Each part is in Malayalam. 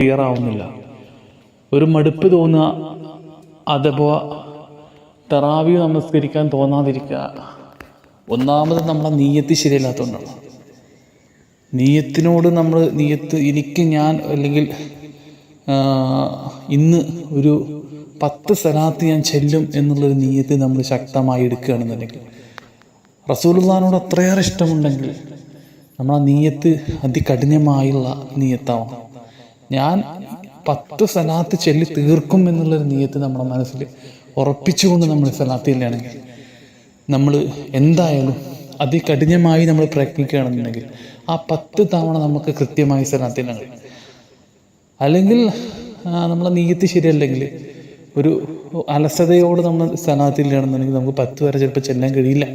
ക്ലിയർ ആവുന്നില്ല ഒരു മടുപ്പ് തോന്നുക അഥവാ തെറാവി നമസ്കരിക്കാൻ തോന്നാതിരിക്കുക. ഒന്നാമത് നമ്മളെ നീയത്ത് ശരിയല്ലാത്തതുകൊണ്ടാണ് നീയത്തിനോട് നമ്മൾ നീയത്ത് എനിക്ക് ഞാൻ അല്ലെങ്കിൽ ഇന്ന് ഒരു പത്ത് സ്ഥലത്ത് ഞാൻ ചെല്ലും എന്നുള്ളൊരു നീയത്ത് നമ്മൾ ശക്തമായി എടുക്കുകയാണെന്നുണ്ടെങ്കിൽ റസൂൽദാനോട് അത്രയേറെ ഇഷ്ടമുണ്ടെങ്കിൽ നമ്മൾ ആ നീയത്ത് അതികഠിനമായുള്ള നീയത്താവണം. ഞാൻ പത്ത് സലാത്ത് ചൊല്ലി തീർക്കും എന്നുള്ളൊരു നീയത്ത് നമ്മുടെ മനസ്സിൽ ഉറപ്പിച്ചുകൊണ്ട് നമ്മൾ സലാത്തിലാണെങ്കിൽ നമ്മൾ എന്തായാലും അതികഠിനമായി നമ്മൾ പ്രയത്നിക്കുകയാണെന്നുണ്ടെങ്കിൽ ആ പത്ത് തവണ നമുക്ക് കൃത്യമായി സലാത്തിലാണ് അല്ലെങ്കിൽ നമ്മളെ നീയത്ത് ശരിയല്ലെങ്കിൽ ഒരു അലസതയോട് നമ്മൾ സലാത്തിലാണെന്നുണ്ടെങ്കിൽ നമുക്ക് പത്ത് വരെ ചിലപ്പോൾ ചെല്ലാൻ കഴിയില്ല.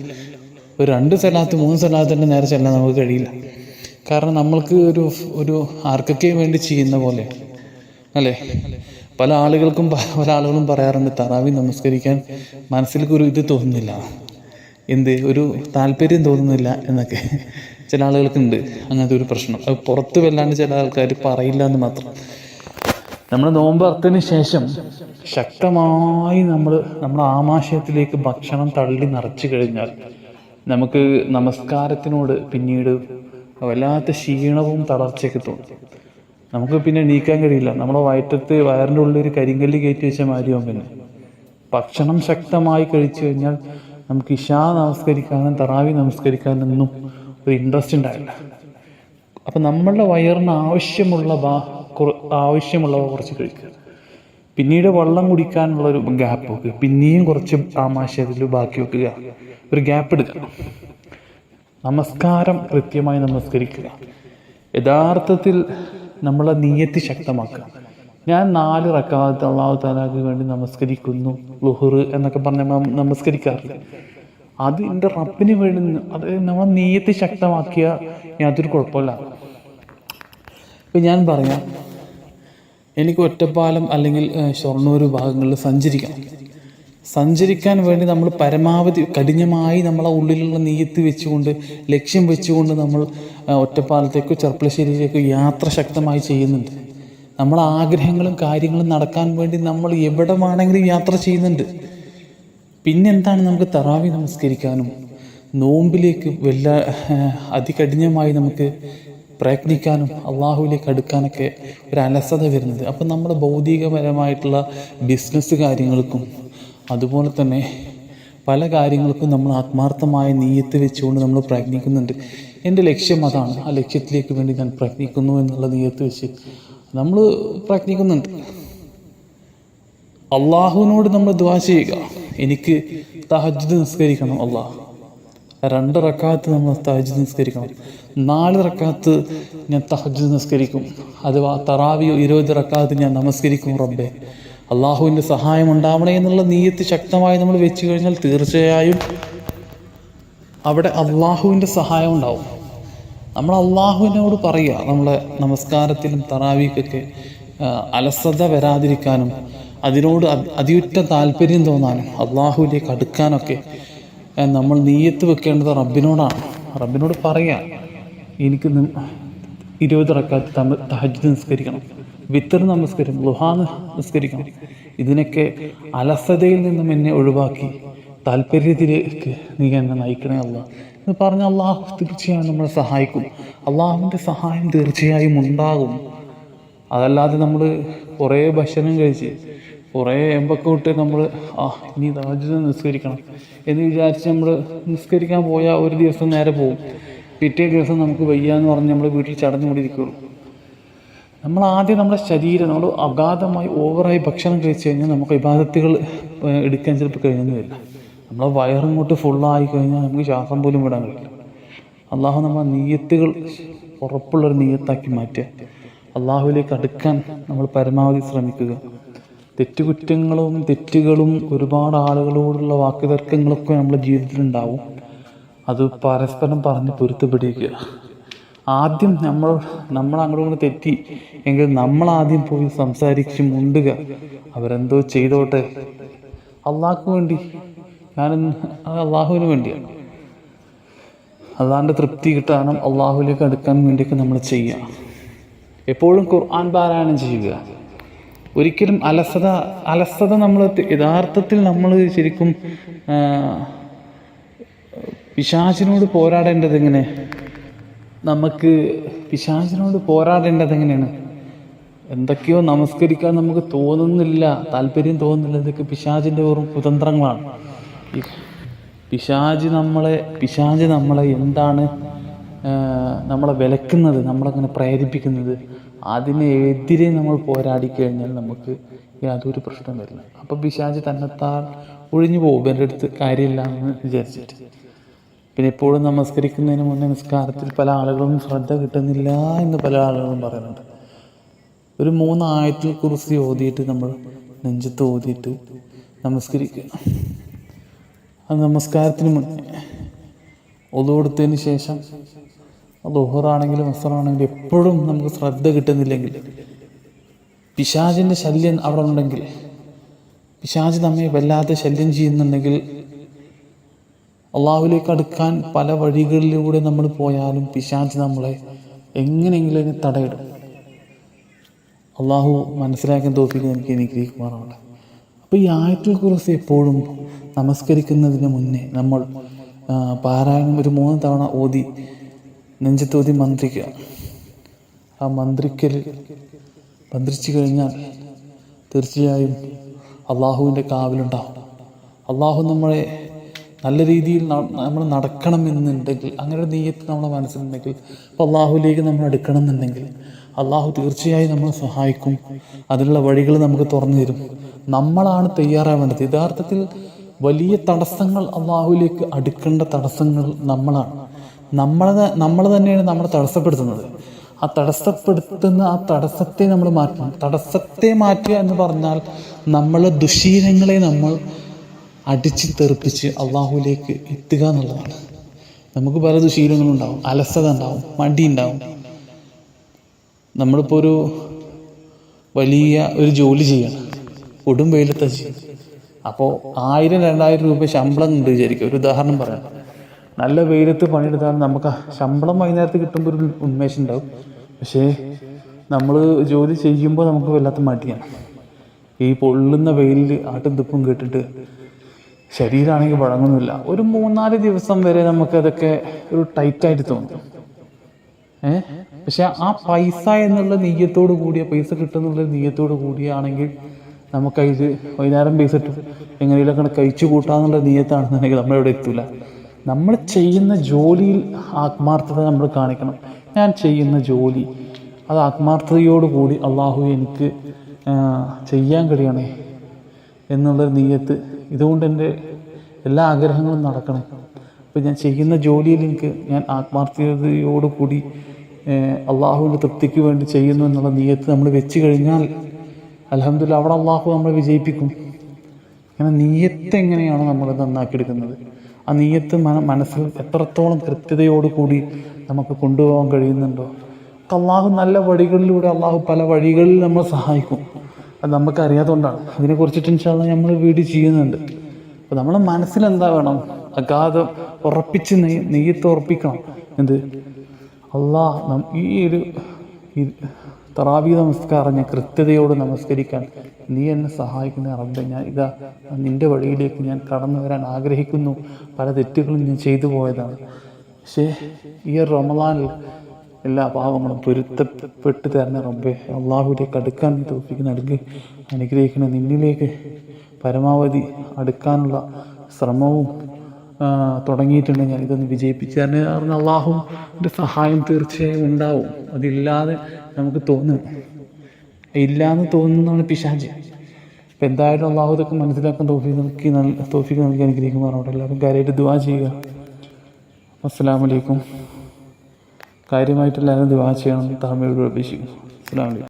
ഒരു രണ്ട് സ്ഥലത്ത് മൂന്ന് തന്നെ നേരെ ചെല്ലാൻ നമുക്ക് കഴിയില്ല. കാരണം നമ്മൾക്ക് ഒരു ഒരു ആർക്കൊക്കെ വേണ്ടി ചെയ്യുന്ന പോലെ. അല്ലേ? പല ആളുകൾക്കും പല ആളുകളും പറയാറുണ്ട് തറാവി നമസ്കരിക്കാൻ മനസ്സിലേക്ക് ഒരു ഇത് തോന്നുന്നില്ല. എന്ത്? ഒരു താല്പര്യം തോന്നുന്നില്ല എന്നൊക്കെ. ചില ആളുകൾക്കുണ്ട് അങ്ങനത്തെ ഒരു പ്രശ്നം. അത് പുറത്ത് വല്ലാണ്ട് ചില ആൾക്കാർ പറയില്ല എന്ന് മാത്രം. നമ്മൾ നോമ്പ് അർത്ഥത്തിന് ശേഷം ശക്തമായി നമ്മൾ നമ്മുടെ ആമാശയത്തിലേക്ക് ഭക്ഷണം തള്ളി നിറച്ചു കഴിഞ്ഞാൽ നമുക്ക് നമസ്കാരത്തിനോട് പിന്നീട് വല്ലാത്ത ക്ഷീണവും തളർച്ചയൊക്കെ തോന്നും. നമുക്ക് പിന്നെ നീക്കാൻ കഴിയില്ല. നമ്മുടെ വയറ്റത്ത് വയറിന്റെ ഉള്ളിൽ ഒരു കരിങ്കല്ല് കയറ്റി വെച്ച മാതിരിയാവും പിന്നെ. ഭക്ഷണം ശക്തമായി കഴിച്ചു കഴിഞ്ഞാൽ നമുക്ക് ഇഷാ നമസ്കരിക്കാനും തറാവി നമസ്കരിക്കാനൊന്നും ഒരു ഇൻട്രസ്റ്റ് ഉണ്ടായില്ല അപ്പം നമ്മളുടെ വയറിന് ആവശ്യമുള്ള ബാ ആവശ്യമുള്ളവ കുറച്ച് കഴിക്കുക. പിന്നീട് വെള്ളം കുടിക്കാനുള്ള ഒരു ഗ്യാപ്പ് വെക്കുക. പിന്നെയും കുറച്ച് ആമാശയത്തിൽ ബാക്കി വെക്കുക. ഒരു ഗ്യാപ്പ് എടുക്കുക. നമസ്കാരം കൃത്യമായി നമസ്കരിക്കുക. യഥാർത്ഥത്തിൽ നമ്മളെ നീയത്തി ശക്തമാക്കുക. ഞാൻ നാല് റക്കാത്ത് അള്ളാഹു താലാക്ക് വേണ്ടി നമസ്കരിക്കുന്നു. ലുഹുർ എന്നൊക്കെ പറഞ്ഞ് നമസ്കരിക്കാറില്ല. അത് എന്റെ റബ്ബിന് വേണ്ടി അത് നമ്മളെ നീയത്തി ശക്തമാക്കിയ യാതൊരു കുഴപ്പമില്ല. ഇപ്പം ഞാൻ പറയാം എനിക്ക് ഒറ്റപ്പാലം അല്ലെങ്കിൽ ഷൊർണൂർ ഭാഗങ്ങളിൽ സഞ്ചരിക്കണം. സഞ്ചരിക്കാൻ വേണ്ടി നമ്മൾ പരമാവധി കഠിനമായി നമ്മളെ ഉള്ളിലുള്ള നീയത്ത് വെച്ചുകൊണ്ട് ലക്ഷ്യം വെച്ചുകൊണ്ട് നമ്മൾ ഒറ്റപ്പാലത്തേക്കോ ചെർപ്പളശ്ശേരിയിലേക്കോ യാത്ര ശക്തമായി ചെയ്യുന്നുണ്ട്. നമ്മളെ ആഗ്രഹങ്ങളും കാര്യങ്ങളും നടക്കാൻ വേണ്ടി നമ്മൾ എവിടെ വേണമെങ്കിലും യാത്ര ചെയ്യുന്നുണ്ട്. പിന്നെന്താണ് നമുക്ക് തറാവി നമസ്കരിക്കാനും നോമ്പിലേക്ക് വല്ല അതികഠിനമായി നമുക്ക് പ്രയത്നിക്കാനും അള്ളാഹുവിലേക്ക് അടുക്കാനൊക്കെ ഒരു അലസത വരുന്നത്. അപ്പം നമ്മുടെ ഭൗതികപരമായിട്ടുള്ള ബിസിനസ് കാര്യങ്ങൾക്കും അതുപോലെ തന്നെ പല കാര്യങ്ങൾക്കും നമ്മൾ ആത്മാർത്ഥമായ നീയത്ത് വെച്ചുകൊണ്ട് നമ്മൾ പ്രയത്നിക്കുന്നുണ്ട്. എന്റെ ലക്ഷ്യം അതാണ്. ആ ലക്ഷ്യത്തിലേക്ക് വേണ്ടി ഞാൻ പ്രയത്നിക്കുന്നു എന്നുള്ള നീയത്ത് വെച്ച് നമ്മൾ പ്രയത്നിക്കുന്നുണ്ട്. അള്ളാഹുവിനോട് നമ്മൾ ദ്വാ ചെയ്യുക. എനിക്ക് തഹജ്ജുദ് നിസ്കരിക്കണം അള്ളാഹ് രണ്ട് റക്കാത്ത് നമ്മൾ തഹജ്ജുദ് നിസ്കരിക്കണം. നാല് റക്കാത്ത് ഞാൻ തഹജ്ജുദ് നിസ്കരിക്കും. അഥവാ തറാവിയോ ഇരുപത് റക്കാത്ത് ഞാൻ നമസ്കരിക്കും റബ്ബെ. അള്ളാഹുവിന്റെ സഹായം ഉണ്ടാവണേ എന്നുള്ള നീയത്ത് ശക്തമായി നമ്മൾ വെച്ച് കഴിഞ്ഞാൽ തീർച്ചയായും അവിടെ അള്ളാഹുവിന്റെ സഹായം ഉണ്ടാവും. നമ്മൾ അള്ളാഹുവിനോട് പറയുക നമ്മളെ നമസ്കാരത്തിലും തറാവിക്കൊക്കെ അലസത വരാതിരിക്കാനും അതിനോട് അതി- അതിയുറ്റ താല്പര്യം തോന്നാനും അള്ളാഹുവിലേക്ക് അടുക്കാനൊക്കെ നമ്മൾ നീയത്ത് വെക്കേണ്ടത് റബ്ബിനോടാണ്. റബ്ബിനോട് പറയാം എനിക്ക് ഇരുപത് റക്കാത്ത് തഹജ് നിസ്കരിക്കണം. വിത്തർ നമസ്കരിക്കണം ലുഹാ നമസ്കരിക്കണം ഇതിനൊക്കെ അലസതയിൽ നിന്നും എന്നെ ഒഴിവാക്കി താല്പര്യത്തിലേക്ക് നീ എന്നെ നയിക്കണേ അല്ല എന്ന് പറഞ്ഞ അള്ളാഹു തീർച്ചയായും നമ്മളെ സഹായിക്കും. അള്ളാഹുവിന്റെ സഹായം തീർച്ചയായും ഉണ്ടാകും. അതല്ലാതെ നമ്മൾ കുറേ ഭക്ഷണം കഴിച്ച് കുറേ എമ്പൊക്കെ വിട്ട് നമ്മൾ ആ ഇനി താജ് നിസ്കരിക്കണം എന്ന് വിചാരിച്ച് നമ്മൾ നിസ്കരിക്കാൻ പോയാൽ ഒരു ദിവസം നേരെ പോകും പിറ്റേ ദിവസം നമുക്ക് വയ്യാന്ന് പറഞ്ഞ് നമ്മൾ വീട്ടിൽ ചടഞ്ഞുകൊണ്ടിരിക്കുകയുള്ളൂ നമ്മൾ ആദ്യം നമ്മുടെ ശരീരം നമ്മൾ അഗാധമായി ഓവറായി ഭക്ഷണം കഴിച്ചു കഴിഞ്ഞാൽ നമുക്ക് വിവാദത്തുകൾ എടുക്കാൻ ചിലപ്പോൾ കഴിഞ്ഞെന്ന് വരില്ല നമ്മളെ വയറിങ്ങോട്ട് ഫുള്ളായി കഴിഞ്ഞാൽ നമുക്ക് ശ്വാസം പോലും വിടാൻ കഴിയില്ല. അള്ളാഹു നമ്മളെ നീയത്തുകൾ ഉറപ്പുള്ളൊരു നീയത്താക്കി മാറ്റുക. അള്ളാഹുവിലേക്ക് അടുക്കാൻ നമ്മൾ പരമാവധി ശ്രമിക്കുക. തെറ്റുകുറ്റങ്ങളും തെറ്റുകളും ഒരുപാട് ആളുകളോടുള്ള വാക്കുതർക്കങ്ങളൊക്കെ നമ്മുടെ ജീവിതത്തിലുണ്ടാവും. അത് പരസ്പരം പറഞ്ഞ് പൊരുത്തപ്പെടുക. ആദ്യം നമ്മൾ നമ്മൾ അങ്ങോട്ടും ഇങ്ങോട്ട് തെറ്റി. എങ്കിൽ നമ്മൾ ആദ്യം പോയി സംസാരിച്ച് മുണ്ടുക. അവരെന്തോ ചെയ്തോട്ടെ. അള്ളാഹ്ക്ക് വേണ്ടി. ഞാൻ അള്ളാഹുവിന് വേണ്ടിയാണ് അള്ളാഹിന്റെ തൃപ്തി കിട്ടാനും അള്ളാഹുലേക്ക് അടുക്കാൻ വേണ്ടിയൊക്കെ നമ്മൾ ചെയ്യുക എപ്പോഴും ഖുർആൻ പാരായണം ചെയ്യുക. ഒരിക്കലും അലസത അലസത നമ്മൾ യഥാർത്ഥത്തിൽ നമ്മൾ ശരിക്കും പിശാചിനോട് പോരാടേണ്ടത് എങ്ങനെ? നമുക്ക് പിശാചിനോട് പോരാടേണ്ടത് എങ്ങനെയാണ്? എന്തൊക്കെയോ നമസ്കരിക്കാൻ നമുക്ക് തോന്നുന്നില്ല താല്പര്യം തോന്നുന്നില്ല. ഇതൊക്കെ പിശാചിന്റെ വെറും കുതന്ത്രങ്ങളാണ്. ഈ പിശാജ് നമ്മളെ പിശാജ് നമ്മളെ എന്താണ് നമ്മളെ വിലക്കുന്നത് നമ്മളങ്ങനെ പ്രേരിപ്പിക്കുന്നത് അതിനെതിരെ നമ്മൾ പോരാടി കഴിഞ്ഞാൽ നമുക്ക് യാതൊരു പ്രശ്നം വരില്ല. അപ്പോൾ പിശാജ് തന്നെത്താൻ ഒഴിഞ്ഞു പോകും. എന്റെ അടുത്ത് കാര്യമില്ല എന്ന് വിചാരിച്ചിട്ട്. പിന്നെ എപ്പോഴും നമസ്കരിക്കുന്നതിന് മുന്നേ നിസ്കാരത്തിൽ പല ആളുകളും ശ്രദ്ധ കിട്ടുന്നില്ല എന്ന് പല ആളുകളും പറയുന്നുണ്ട്. ഒരു മൂന്ന് ആയത്തിൽ കുറിച്ച് ഓതിയിട്ട് നമ്മൾ നെഞ്ചത്ത് ഓതിയിട്ട് നമസ്കരിക്കുക ആ നമസ്കാരത്തിന് മുന്നേ ഒതു കൊടുത്തതിന് ശേഷം ദുഹറാണെങ്കിലും അസറാണെങ്കിലും എപ്പോഴും നമുക്ക് ശ്രദ്ധ കിട്ടുന്നില്ലെങ്കിൽ പിശാചിന്റെ ശല്യം അവിടെ ഉണ്ടെങ്കിൽ പിശാജ് നമ്മെ വല്ലാതെ ശല്യം ചെയ്യുന്നുണ്ടെങ്കിൽ അള്ളാഹുലേക്ക് അടുക്കാൻ പല വഴികളിലൂടെ നമ്മൾ പോയാലും പിശാച്ച് നമ്മളെ എങ്ങനെയെങ്കിലും തടയിടും. അള്ളാഹു മനസ്സിലാക്കാൻ നമുക്ക് എനിക്ക് അനുഗ്രഹിക്കുമാറാണ് അപ്പോൾ ഈ ആയത്തിൽ കുറിച്ച് എപ്പോഴും നമസ്കരിക്കുന്നതിന് മുന്നേ നമ്മൾ പാരായണം ഒരു മൂന്ന് തവണ ഓതി നെഞ്ചത്തോതി മന്ത്രിക്കുക. ആ മന്ത്രിക്കൽ മന്ത്രിച്ചു കഴിഞ്ഞാൽ തീർച്ചയായും അള്ളാഹുവിന്റെ കാവിലുണ്ടാവും. അള്ളാഹു നമ്മളെ നല്ല രീതിയിൽ നമ്മൾ നടക്കണം എന്നുണ്ടെങ്കിൽ അങ്ങനെ ഒരു നീയത്ത് നമ്മുടെ മനസ്സിലുണ്ടെങ്കിൽ അപ്പോൾ അള്ളാഹുലേക്ക് നമ്മൾ എടുക്കണം എന്നുണ്ടെങ്കിൽ അള്ളാഹു തീർച്ചയായും നമ്മളെ സഹായിക്കും. അതിനുള്ള വഴികൾ നമുക്ക് തുറന്നു തരും. നമ്മളാണ് തയ്യാറാവേണ്ടത് യഥാർത്ഥത്തിൽ വലിയ തടസ്സങ്ങൾ അള്ളാഹുലേക്ക് അടുക്കേണ്ട തടസ്സങ്ങൾ നമ്മളാണ്. നമ്മളെ നമ്മൾ തന്നെയാണ് നമ്മളെ തടസ്സപ്പെടുത്തുന്നത്. ആ തടസ്സപ്പെടുത്തുന്ന ആ തടസ്സത്തെ നമ്മൾ മാറ്റണം. തടസ്സത്തെ മാറ്റുക എന്ന് പറഞ്ഞാൽ നമ്മളെ ദുശീലങ്ങളെ നമ്മൾ അടിച്ച് തെറിപ്പിച്ച് അള്ളാഹുലേക്ക് എത്തുക എന്നുള്ളതാണ്. നമുക്ക് പല ദുശീലങ്ങളുണ്ടാവും അലസത ഉണ്ടാവും മടി ഉണ്ടാവും. നമ്മളിപ്പോൾ ഒരു വലിയ ഒരു ജോലി ചെയ്യണം കൊടും വെയിലത്ത ചെയ്യണം അപ്പോൾ ആയിരം രണ്ടായിരം രൂപ ശമ്പളം ഉണ്ട് വിചാരിക്കും. ഒരു ഉദാഹരണം പറയാം. നല്ല വെയിലത്ത് പണിയെടുത്താൽ നമുക്ക് ശമ്പളം വൈകുന്നേരത്ത് കിട്ടുമ്പോൾ ഒരു ഉന്മേഷം ഉണ്ടാവും. പക്ഷേ നമ്മൾ ജോലി ചെയ്യുമ്പോൾ നമുക്ക് വല്ലാത്ത മടിയാണ്. ഈ പൊള്ളുന്ന വെയിലിൽ ആട്ടും തുപ്പും കേട്ടിട്ട് ശരീരമാണെങ്കിൽ വഴങ്ങുന്നില്ല. ഒരു മൂന്നാൽ ദിവസം വരെ നമുക്കതൊക്കെ ഒരു ടൈറ്റായിട്ട് തോന്നും. ഏ? പക്ഷെ ആ പൈസ എന്നുള്ള നെയ്യത്തോട് കൂടിയ പൈസ കിട്ടുന്നുള്ള നെയ്യത്തോട് കൂടിയാണെങ്കിൽ നമുക്കത് വൈകുന്നേരം പൈസ കിട്ടും. എങ്ങനെയൊക്കെ കഴിച്ചു കൂട്ടാന്നുള്ള നെയ്യത്താണെന്നുണ്ടെങ്കിൽ നമ്മളെവിടെ എത്തൂല. നമ്മൾ ചെയ്യുന്ന ജോലിയിൽ ആത്മാർത്ഥത നമ്മൾ കാണിക്കണം. ഞാൻ ചെയ്യുന്ന ജോലി അത് ആത്മാർത്ഥതയോടുകൂടി അള്ളാഹു എനിക്ക് ചെയ്യാൻ കഴിയണേ എന്നുള്ളൊരു നീയത്ത് ഇതുകൊണ്ട് എന്റെ എല്ലാ ആഗ്രഹങ്ങളും നടക്കണം. അപ്പോൾ ഞാൻ ചെയ്യുന്ന ജോലിയിൽ എനിക്ക് ഞാൻ ആത്മാർത്ഥതയോടുകൂടി അള്ളാഹുവിന്റെ തൃപ്തിക്ക് വേണ്ടി ചെയ്യുന്നു എന്നുള്ള നീയത്ത് നമ്മൾ വെച്ച് കഴിഞ്ഞാൽ അലഹമില്ല അവിടെ അള്ളാഹു നമ്മളെ വിജയിപ്പിക്കും. അങ്ങനെ നീയത്ത് എങ്ങനെയാണ് നമ്മൾ നന്നാക്കിയെടുക്കുന്നത്. ആ നീയത്ത് മന മനസ്സിൽ എത്രത്തോളം കൃത്യതയോടുകൂടി നമുക്ക് കൊണ്ടുപോകാൻ കഴിയുന്നുണ്ടോ? അള്ളാഹു നല്ല വഴികളിലൂടെ അള്ളാഹു പല വഴികളിൽ നമ്മൾ സഹായിക്കും. അത് നമുക്കറിയാത്തതുകൊണ്ടാണ് അതിനെക്കുറിച്ചിട്ട് ഇൻഷാല്ല നമ്മൾ വീഡിയോ ചെയ്യുന്നുണ്ട്. അപ്പോൾ നമ്മളെ മനസ്സിൽ എന്താ വേണം? അഗാധം ഉറപ്പിച്ച് നെയ് നെയ്യത്ത് ഉറപ്പിക്കണം. എന്ത്? അള്ളാഹ് നം- ഈ ഒരു തറാവി നമസ്കാരം ഞാൻ കൃത്യതയോട് നമസ്കരിക്കാൻ നീ എന്നെ സഹായിക്കുന്ന റബ്ബെ ഞാൻ ഇതാ നിന്റെ വഴിയിലേക്ക് ഞാൻ കടന്നു വരാൻ ആഗ്രഹിക്കുന്നു. പല തെറ്റുകളും ഞാൻ ചെയ്തു പോയതാണ്. പക്ഷേ ഈ റമദാനിൽ എല്ലാ പാവങ്ങളും പൊരുത്തപ്പെട്ട് തരണ റബ്ബെ. അള്ളാഹുലേക്ക് അടുക്കാൻ നീ തോപ്പിക്ക് നൽകി. അനുഗ്രഹിക്കണം നിന്നിലേക്ക് പരമാവധി അടുക്കാനുള്ള ശ്രമവും തുടങ്ങിയിട്ടുണ്ട്. ഇതൊന്ന് വിജയിപ്പിച്ചു തരണേ കാരണം അള്ളാഹുവിന്റെ സഹായം തീർച്ചയായും ഉണ്ടാവും. അതില്ലാതെ നമുക്ക് തോന്നും ഇല്ലാന്ന് തോന്നുന്നതാണ് പിശാച്. അപ്പം എന്തായാലും അള്ളാഹു ഇതൊക്കെ മനസ്സിലാക്കാൻ തോഫിക്ക് നൽകി നൽ തോഫിക്ക് നൽകി അനുഗ്രഹിക്കുമാറോട്ടെ എല്ലാവരും കാര്യമായിട്ട് ദുവാ ചെയ്യുക. അസ്സാം കാര്യമായിട്ട് എല്ലാവരും ദുവാ ചെയ്യണം. താമയോട് അപേക്ഷിക്കുന്നു അസ്സലാമലൈക്കും